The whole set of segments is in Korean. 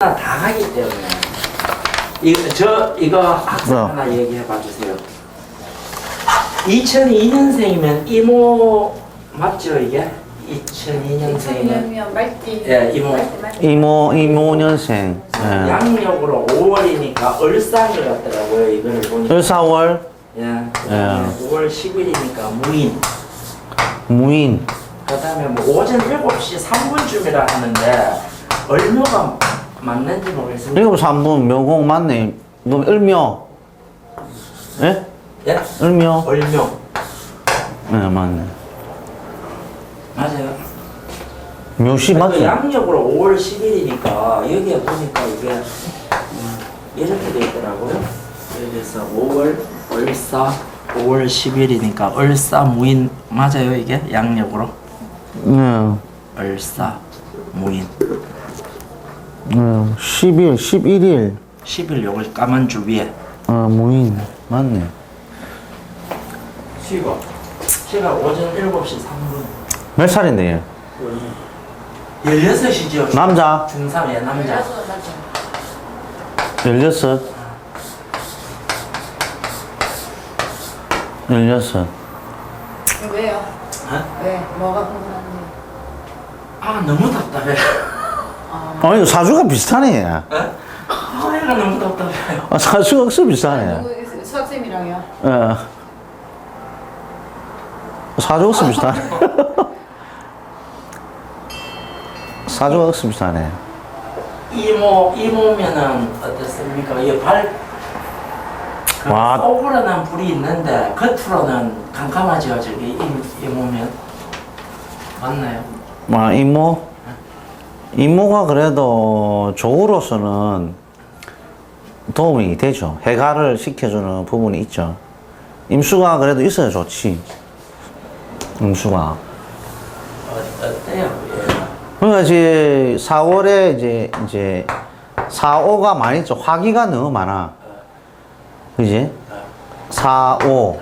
다 하기 때문에 이거 저 이거 학생 어. 하나 얘기해 봐 주세요. 2002년생이면 이모 맞죠 이게? 2002년생이면 2000년이면 말띠. 예, 이모. 말띠, 말띠. 이모 이모년생. 예. 양력으로 5월이니까 을상이었더라고요 이거를 보니까 4월 예. 예. 5월 10일이니까 무인. 무인. 그 다음에 뭐 오전 7시 3분쯤이라 하는데 얼마가 맞는지 모르겠습니다. 이거 3분 명공 맞네. 뭐 을묘. 예? 예? 을묘. 얼명 예, 맞네. 맞아요. 묘시 그 맞죠? 양력으로 5월 10일이니까 여기에 보니까 이게 음, 이렇게 돼 있더라고요. 그래서 5월 을사 5월 10일이니까 을사 무인 맞아요 이게 양력으로 예. 을사 무인 예. 10일, 11일. 10일 요걸 까만 줄 위에 어, 무인. 맞네. 시가 시가 오전 7시 3분 몇 살인데, 얘? 16시죠 남자? 중3 예 남자 여자도 맞죠. 16. 16. 왜요? 어? 왜? 뭐가 궁금한데? 아 너무 답답해 아, 이거 사주가 비슷하네, 얘. 아 얘가 너무 답답해요 아, 사주가 억수 비슷하네. 누구 수학쌤이랑요? 예. 사주가 억수 비슷하네. 사주가 억수 비슷하네. 이모 이모면은 어떻습니까? 이발 와. 속으로는 불이 있는데 겉으로는 캄캄하죠 저기 이- 이모면 맞나요? 아, 이모? 이모가 그래도 조우로서는 도움이 되죠. 해가를 시켜주는 부분이 있죠. 임수가 그래도 있어야 좋지. 임수가. 그러니까 이제 4월에 이제 이제 4호가 많이 있죠. 화기가 너무 많아. 그지? 4, 5, 맞아요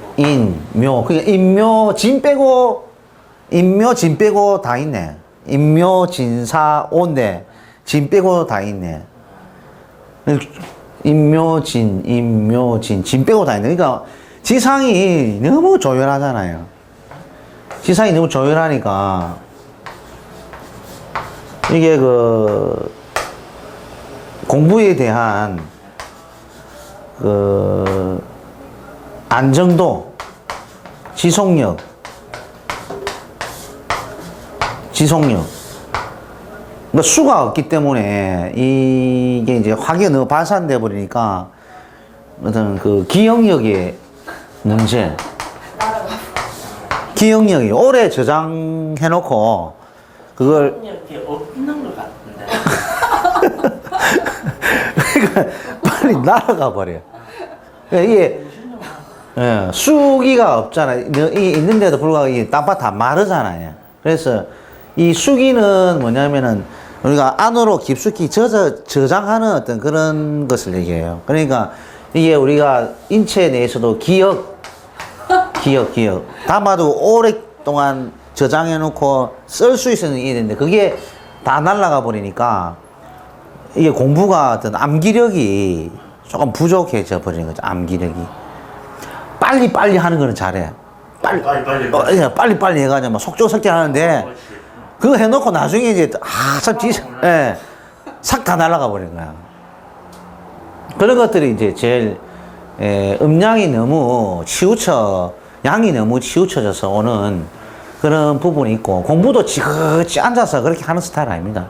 뭐 인, 묘. 그러니까 인묘, 진 빼고 인묘, 진 빼고 다 있네. 인묘, 진사, 오인데 진 빼고 다 있네. 인묘, 진, 인묘, 진, 진 빼고 다 있네. 그러니까 지상이 너무 조열하잖아요. 지상이 너무 조열하니까 이게 그 공부에 대한 그 안정도, 지속력, 지속력. 그러니까 수가 없기 때문에 이게 이제 화기가 너무 발산돼 버리니까 어떤 그 기억력의 문제. 기억력이 오래 저장해 놓고 그걸 이렇게 없는 것 같은데 그러니까 빨리 날아가 버려. 그러니까 이게 예, 수기가 없잖아. 이 있는데도 불구하고 이다 마르잖아요. 그래서 이 수기는 뭐냐면은 우리가 안으로 깊숙이 젖어, 저장하는 어떤 그런 것을 얘기해요. 그러니까 이게 우리가 인체 내에서도 기억, 기억, 기억. 담아도 오랫동안 저장해 놓고 쓸 수 있는 게 있는데 그게 다 날아가 버리니까 이게 공부가 어떤 암기력이 조금 부족해져 버리는 거죠. 암기력이. 빨리 빨리 하는 거는 잘해. 빨리 빨리, 빨리, 어, 예, 빨리 빨리 해가지고 막 속적속적 하는데 그거 해놓고 나중에 이제 아 참 지, 예, 싹 다 날아가 버리는 거야. 그런 것들이 이제 제일 예, 음량이 너무 치우쳐 양이 너무 치우쳐져서 오는 그런 부분이 있고 공부도 지그치 앉아서 그렇게 하는 스타일 아닙니다.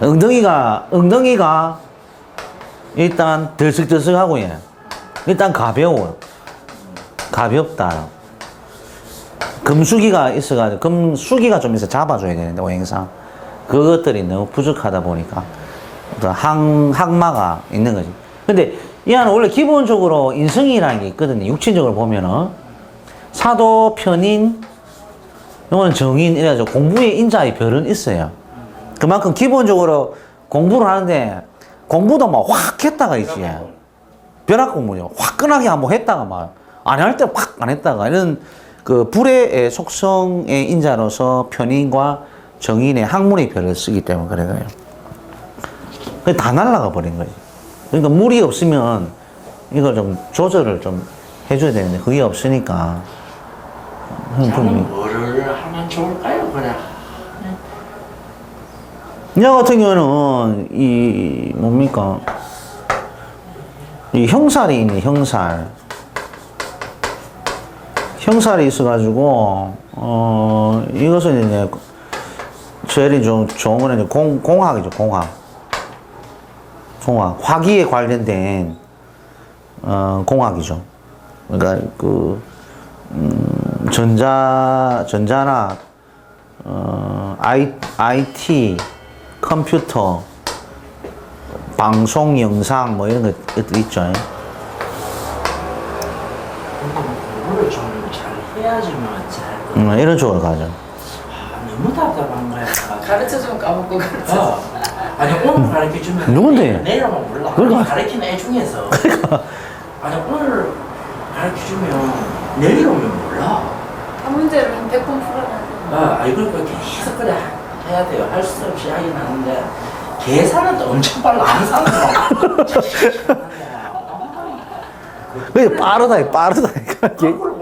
엉덩이가 엉덩이가 일단 들썩들썩하고 예. 일단 가벼워 가볍다 금수기가 있어가지고 금수기가 좀 있어 잡아줘야 되는데 오행상 그것들이 너무 부족하다 보니까. 어떤 항, 항마가 있는 거지. 근데 이 안은 원래 기본적으로 인성이라는 게 있거든요. 육친적으로 보면은. 사도 편인 이거는 정인 이래가지고 공부에 인자의 별은 있어요. 그만큼 기본적으로 공부를 하는데 공부도 막 확 했다가 있지. 벼락 공부요. 화끈하게 한번 했다가 막 안 할 때 확 안 했다가 이런 그 불의 속성의 인자로서 편인과 정인의 학문의 별을 쓰기 때문에 그래요. 다 날아가 버린 거지. 그러니까 물이 없으면 이걸 좀 조절을 좀 해줘야 되는데 그게 없으니까. 음, 저는 뭐를 하면 좋을까요? 그래. 나 같은 경우는 이 뭡니까 이 형살이 있네 형살 형살이 있어가지고 어 이것은 이제 제일 좀 좋은 거는 이제 공 공학이죠 공학. 공학. 화기에 관련된 어 공학이죠. 그러니까 그 음, 전자 전자나 어, I, IT, 컴퓨터, 방송, 영상 뭐 이런 것들 있죠. 잘 해야지만 잘. 음, 이런 쪽으로 가죠. 아, 너무 답답한 거야. 가르쳐 주면 까먹고 가르쳐. 어. 아니 오늘 가르쳐 주면 누군데? 내일 오면 몰라. 그러니까. 가르치는 애 중에서. 아니 오늘 가르쳐 주면 내일 오면 몰라. 한 문제를 한 100번 풀어놔야 아, 그러니까 계속 그래 해야 돼요. 할 수 없이 하긴 하는데 계산은 또 엄청 빨라. 암산은 막. 그게 빠르다, 빠르다. 이거.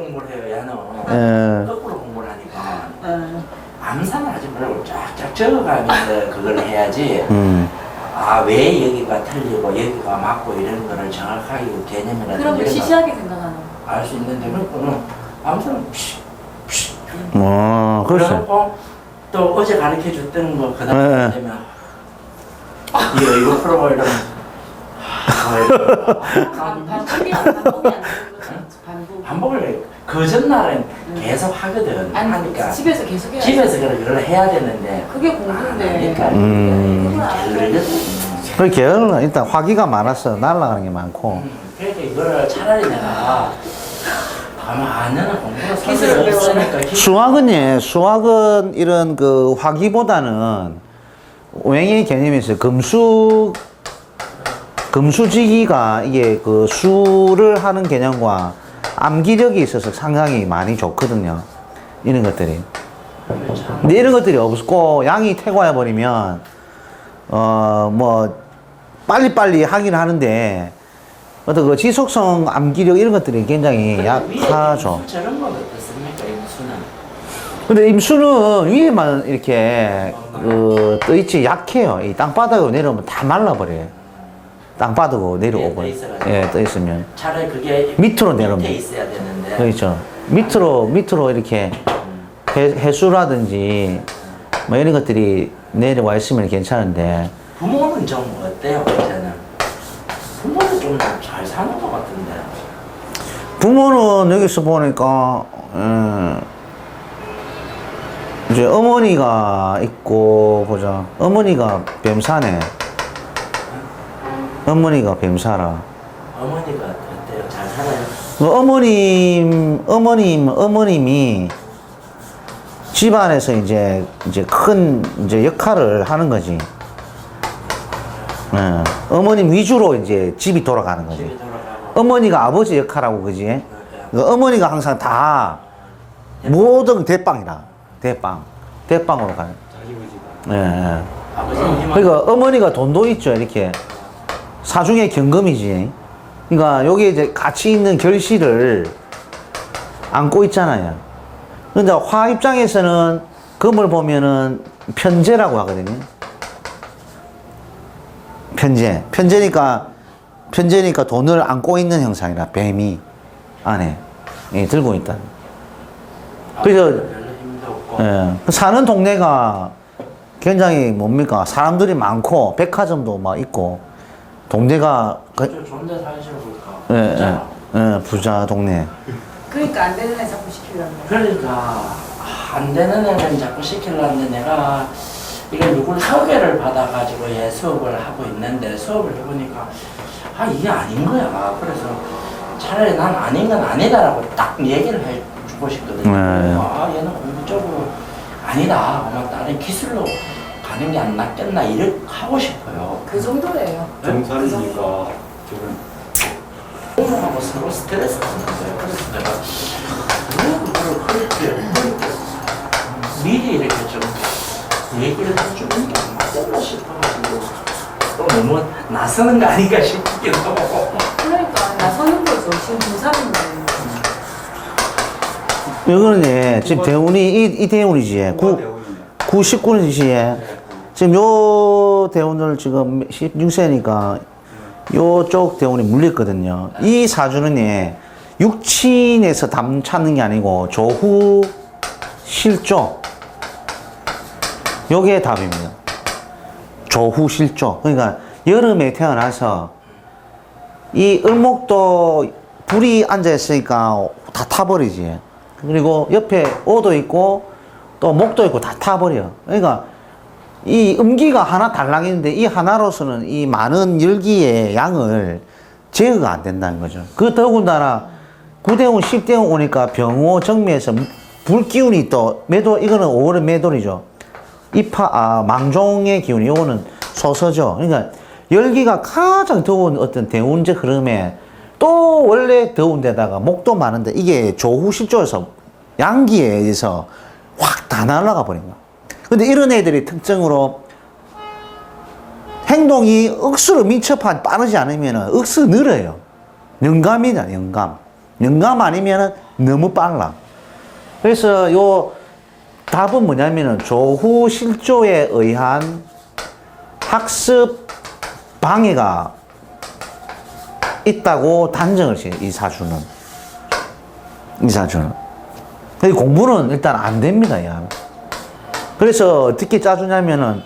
예. 거꾸로 공부를 하니까. 돼. 암산을 하지 말고 쫙쫙 적어가면서 그걸 해야지. 음, 아, 왜 여기가 틀리고 여기가 맞고 이런 거를 정확하게 그걸 이런 시시하게 생각하는 거. 알수 있는데 그거는 암산은 어, 그렇죠. 그래놓고 또 어제 가르쳐 줬던 거 그다음 네. 되면 이거 이거 풀어봐 이러면 아, 이거. 반- 반복이 안 반복이 안 되는 거죠. 반복. 반복을 그 전날은 계속 하거든 아니 하니까 집에서 계속 해야 집에서 그걸 그걸 해야 되는데 그게 공부인데. 그러니까 음. 안그 게으르는 일단 화기가 많아서 날아가는 게 많고. 그러니까 이거를 차라리 내가 가만 안 공부를 기술을 사실 없으니까 배워라. 기술 수학은 예, 수학은 이런 그 화기보다는 웽의 개념이 있어요. 금수, 금수지기가 이게 그 수를 하는 개념과 암기력이 있어서 상당히 많이 좋거든요. 이런 것들이. 근데 이런 것들이 없고 양이 태고해 버리면 어 뭐 빨리빨리 하긴 하는데 어떤 그 지속성 암기력 이런 것들이 굉장히 약하죠. 임수는 근데 임수는 위에만 이렇게 그 떠 있지 약해요. 이 땅바닥으로 내려오면 다 말라버려요. 땅바닥으로 내려오고. 예, 떠 있어가지고. 예, 떠 있으면. 차라리 그게 밑으로 내려오면. 있어야 되는데. 그렇죠. 밑으로 밑으로 이렇게 해, 해수라든지 뭐 이런 것들이 내려와 있으면 괜찮은데. 부모는 좀 어때요? 저는 부모는 좀 잘 사는 것 같은데. 부모는 여기서 보니까 음, 이제 어머니가 있고 보자. 어머니가 뱀사네 어머니가 뱀사라 어머니가 어때요 잘 살아요 뭐 어머님 어머님 어머님이 집안에서 이제 이제 큰 이제 역할을 하는 거지. 예. 어머님 위주로 이제 집이 돌아가는 거지. 집에 돌아가고 어머니가 아버지 역할하고 그지. 그러니까 그 어머니가 항상 다 모든 대빵이라 대빵 대빵으로 가는. 예. 예. 아버지는 희망 그러니까 어머니가 돈도 있죠 이렇게 사중의 경금이지. 그러니까 여기 이제 같이 있는 결실을 안고 있잖아요. 근데 화 입장에서는 금을 보면은 편제라고 하거든요. 편제 편제니까 편제니까 돈을 안고 있는 형상이라 뱀이 안에. 예, 들고 있다. 그래서- 예. 그 사는 동네가 굉장히 뭡니까? 사람들이 많고 백화점도 막 있고 동네가 그, 좀 좋은 데 사시러 볼까 예. 예, 예, 부자 동네 그러니까 안 되는 애 자꾸 시키려는 거. 그러니까 아, 안 되는 애는 자꾸 시키려는데 내가 이걸 누굴 소개를 받아가지고 얘 수업을 하고 있는데 수업을 해보니까 아 이게 아닌 거야 그래서 차라리 난 아닌 건 아니다라고 딱 얘기를 해주고 싶거든요 네. 아 얘는 공부 쪽으로 아니다 아마 다른 기술로 가는 게 안 낫겠나 이렇게 하고 싶어요 그 정도예요. 정살이니까 지금 공부하고 서로 스트레스 거예요. 그래서 내가 왜 그걸 그렇게 그렇게 미리 이렇게 좀 얘기를 해주는 게 맞겠나 싶어가지고 또 너무 나서는 거 아닌가 싶기도 하고. 그러니까 나서는 거죠. 지금 중3인데. 이거는 예, 지금 대운이 이, 이 대운이지. 예. 구, 99년이지. 예. 지금 요 대운을 지금 16세니까 요쪽 대운이 물렸거든요. 이 사주는 예, 육친에서 담 찾는 게 아니고 조후 실조. 요게 답입니다. 조후 실조. 그러니까 여름에 태어나서 이 을목도 불이 앉아있으니까 다 타버리지. 그리고 옆에 오도 있고 또 목도 있고 다 타버려. 그러니까 이 음기가 하나 달랑있는데 이 하나로서는 이 많은 열기의 양을 제어가 안 된다는 거죠. 그 더군다나 9대운, 10대운 오니까 병호 정미에서 불 기운이 또 매도, 이거는 5월의 매돌이죠. 이파, 아, 망종의 기운이 요거는 소서죠. 그러니까 열기가 가장 더운 어떤 대운적 흐름에 또 원래 더운 데다가 목도 많은데 이게 조후실조에서 양기에 의해서 확 다 날아가 버린 거야. 근데 이런 애들이 특징으로 행동이 억수로 민첩한 빠르지 않으면 억수 느려요. 영감이다, 영감. 영감 아니면 너무 빨라. 그래서 요 답은 뭐냐면은 조후 실조에 의한 학습 방해가 있다고 단정을 지어요, 이 사주는. 이 사주는. 공부는 일단 안 됩니다, 야. 그래서 어떻게 짜주냐면은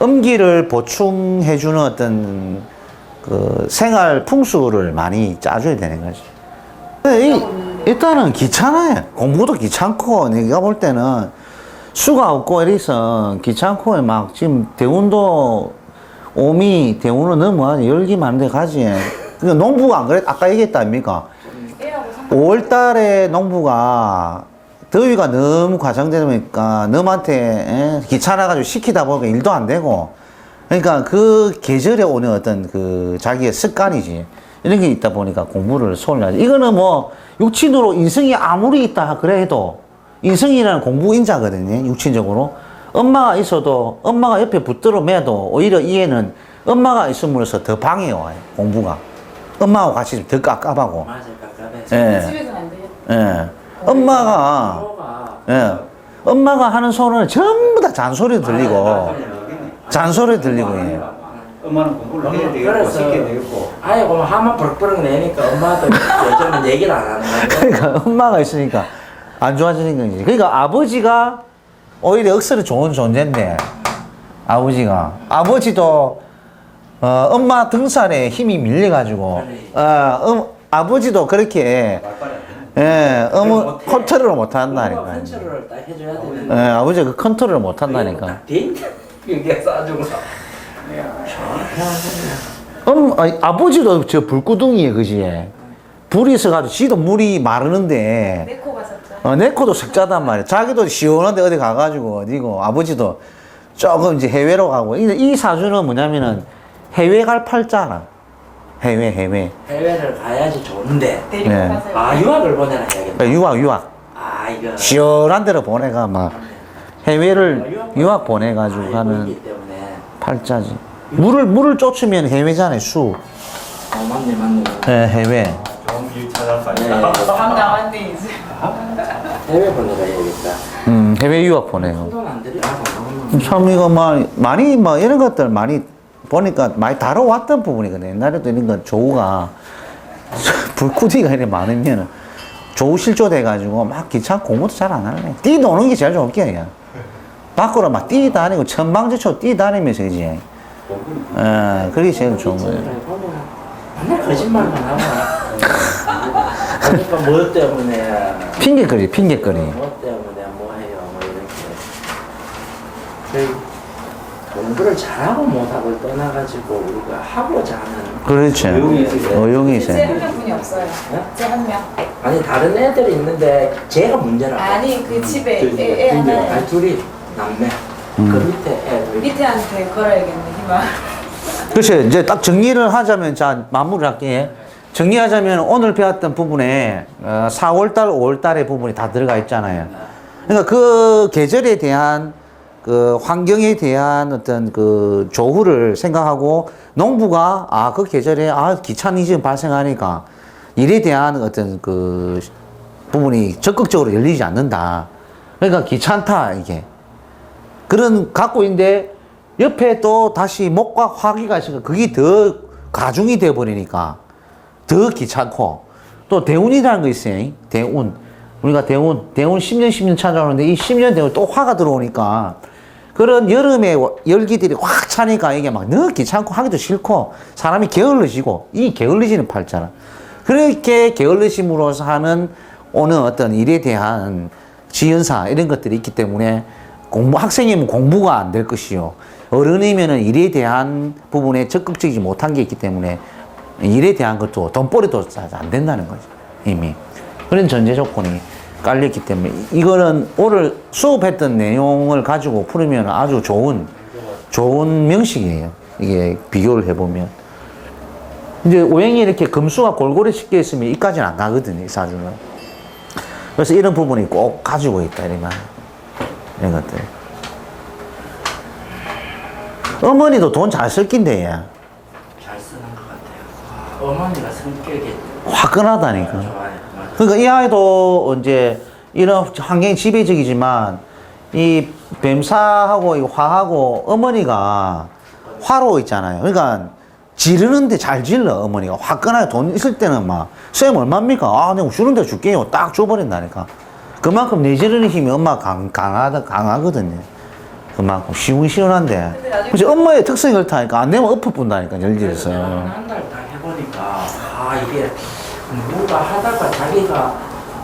음기를 보충해주는 어떤 그 생활 풍수를 많이 짜줘야 되는 거지. 이, 일단은 귀찮아요. 공부도 귀찮고, 내가 볼 때는 수가 없고 이래서 귀찮고, 막 지금 대운도 오미, 대운은 너무 열기 많은데 가지. 그러니까 농부가 안 그래? 아까 얘기했다 아닙니까? 애하고 상 5월 달에 농부가 더위가 너무 과장되니까 너한테 귀찮아가지고 시키다 보니까 일도 안 되고 그러니까 그 계절에 오는 어떤 그 자기의 습관이지 이런 게 있다 보니까 공부를 소홀하지 이거는 뭐 육친으로 인성이 아무리 있다 그래도 인성이라는 공부 인자거든요 육친적으로 엄마가 있어도 엄마가 옆에 붙들어 매도 오히려 이 애는 엄마가 있음으로써 더 방해와요 공부가 엄마하고 같이 더 깝깝하고 맞아요, 깝깝해. 예. 집에서는 안 되겠다. 예. 엄마가, 예. 엄마가 하는 소리는 전부 다 잔소리 들리고, 잔소리 들리고, 예. 엄마는 공부를 해야 되겠고 그래서 시켜야 되겠고 아예 그럼 하만 버럭버럭 내니까 엄마도 요즘은 얘기를 안 하는 거예요. 그러니까 엄마가 있으니까 안 좋아지는 거지. 그러니까 아버지가 오히려 억수로 좋은 존재인데, 아버지가. 아버지도, 어, 엄마 등살에 힘이 밀려가지고, 어, 음, 아버지도 그렇게, 말빨이 예, 어머, 못해. 컨트롤을 못 한다니까. 컨트롤을 딱 해줘야 예, 되는데. 아버지가 그 컨트롤을 못 한다니까. 여기에 쏴주고. 음, 아니, 아버지도 저 불구덩이에 그지? 불이 있어가지고 지도 물이 마르는데 내 코가 샀죠. 어, 내 코도 석자단 말이야. 자기도 시원한데 어디 가가지고 어디고 아버지도 조금 이제 해외로 가고 이, 이 사주는 뭐냐면은 해외 갈 팔자라. 해외 해외. 해외를 가야지 좋은데. 데리고 네. 가세요. 아 유학을 보내라 해야겠다. 유학 유학. 아 이거. 시원한 데로 보내가 막 해외를 유학 보내가지고 가는 때문에. 팔자지. 물을 물을 쫓으면 해외잖아요 수. 어 맞네 맞네. 예, 해외. 좋은 길 찾아서 네. 밥 나왔네 이제. 해외 보내라 해야겠다. 음 해외 유학 보내요. 돈안. 참 이거 막 많이 막 이런 것들 많이 보니까 많이 다뤄왔던 부분이거든. 옛날에도 이런 거 조우가 불쿠디가 이렇게 많으면 조우 실조돼가지고 막 귀찮고 공부도 잘 안 할래. 뛰 노는 게 제일 좋을 게야. 밖으로 막 뛰다니고 천방지축 뛰다니면서 이제 예, 그게 제일 좋은 거예요. 맨날 거짓말만 하고. 그러니까 뭐 때문에. 핑계거리, 핑계거리. 뭐 때문에 뭐 해요 뭐 이렇게 그 공부를 잘하고 못하고 떠나가지고 우리가 하고자 하는 그렇죠. 의욕이 있으세요? 의욕이 제 있어요. 한 명분이 없어요. 네? 제한 명. 아니 다른 애들이 있는데 제가 문제라고 아니 그 집에 저 집에 애, 애 근데요. 하나 아니 둘이 남매 음. 그 밑에 애들 밑에한테 걸어야겠네 희망. 그렇죠. 이제 딱 정리를 하자면, 자, 마무리를 할게. 정리하자면 오늘 배웠던 부분에 어, 4월달, 5월달의 부분이 다 들어가 있잖아요. 그러니까 그 계절에 대한 그 환경에 대한 어떤 그 조후를 생각하고 농부가 아 그 계절에 아 지금 발생하니까 일에 대한 어떤 그 부분이 적극적으로 열리지 않는다. 그러니까 귀찮다 이게 그런 갖고 있는데 옆에 또 다시 목과 화기가 있으니까 그게 더 가중이 돼 버리니까 더 귀찮고 또 대운이라는 거 있어요. 대운 우리가 대운 대운 10년 10년 찾아오는데 이 10년 대운 또 화가 들어오니까 그런 여름에 열기들이 확 차니까 이게 막 너무 귀찮고 하기도 싫고 사람이 게을러지고 이 게을러지는 팔자라. 그렇게 게을러짐으로써 하는 오는 어떤 일에 대한 지연사 이런 것들이 있기 때문에 공부 학생이면 공부가 안 될 것이요. 어른이면은 일에 대한 부분에 적극적이지 못한 게 있기 때문에 일에 대한 것도 돈벌이도 잘안 된다는 거죠 이미. 그런 전제 조건이 깔렸기 때문에 이거는 오늘 수업했던 내용을 가지고 풀으면 아주 좋은 좋은 명식이에요 이게 비교를 해보면 이제 오행이 이렇게 금수가 골고루 씻겨 있으면 이까지는 안 가거든요 이 사주는 그래서 이런 부분이 꼭 가지고 있다 이런 말 이런 것들 어머니도 돈 잘쓸 낀데 얘. 잘 쓰는 것 같아요. 어머니가 성격이 화끈하다니까. 그러니까 이 아이도 이제 이런 환경이 지배적이지만 이 뱀사하고 이 화하고 어머니가 화로 있잖아요. 그러니까 지르는데 잘 질러 어머니가 화끈하게 돈 있을 때는 막 쌤 얼마입니까? 아 내가 주는데 줄게요. 딱 줘버린다니까. 그만큼 내지르는 힘이 엄마 강, 강하다 강하거든요. 그만큼 시원시원한데. 그래서 엄마의 특성이 그렇다니까 안 되면 엎어뿐다니까 열질에서. 한달 딱 해보니까 아 이게 누가 하다가 자기가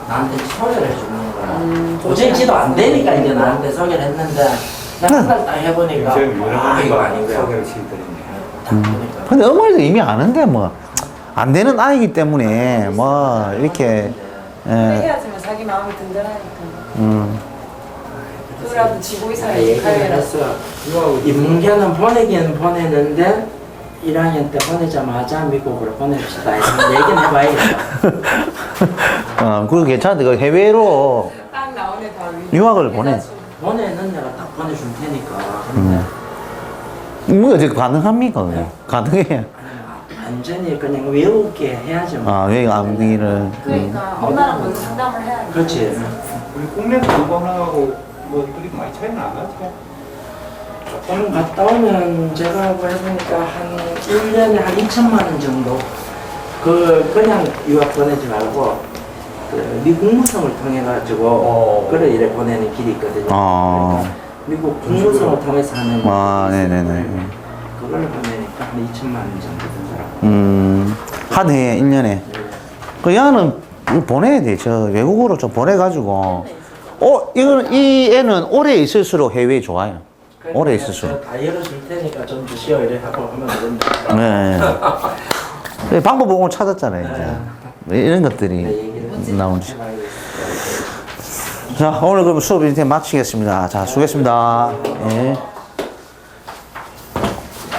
나한테 소개를 해주는 거야. 음, 도저히 지도 안 되니까 이제 나한테 소개를 했는데 한달 딱 해보니까 아 이거 아니고요. 소개를. 딱 보니까 근데 어머니도 이미 아는데 뭐 안 되는 아이기 때문에 뭐 이렇게 예, 해야지만 자기 마음이 든든하니까. 음, 그거라도 지고 제가 있어야지 얘기를 가요라. 했어. 인문계는 보내기는 보내는데 1학년 때 보내자마자 미국으로 보냅시다. 이런 얘기는 해봐야겠다. 어, 그리고 괜찮은데 그 해외로 딱 나오네 다. 위- 유학을 보내. 보내는 내가 딱 보내줄 테니까. 근데 뭐 어떻게 가능합니까? 그게? 가능해요. 완전히 그냥 외우게 해야죠. 아, 왜 암기를 그러니까 엄마랑 먼저 상담을 해야 돼. 그렇지. 우리 국내 공부하고 뭐 그렇게 많이 차이는 안 나죠? 조금 갔다 오면 제가 하고 해보니까 한 1년에 한 2천만 원 정도. 그, 그냥 유학 보내지 말고, 그 미국 무성을 통해 가지고, 어. 그래 이래 보내는 길이 있거든요. 어. 그러니까 미국 국무성을 통해서 하는. 아, 길이 네네네. 그걸 보내니까 한 2천만 원 정도 들더라고요. 음, 한 해에 1년에. 그 야는 보내야 돼. 저 외국으로 좀 보내가지고. 어, 이거는, 이 애는 오래 있을수록 해외에 좋아요. 오래 있을수록. 다 열어줄 테니까 좀 드시오 이래 하고 하면 된다. 네. 네, 방법을 오늘 찾았잖아요, 이제. 이런 네, 것들이 얘기를 나오지. 자, 오늘 그럼 수업 이제 마치겠습니다. 자, 수고했습니다. 예.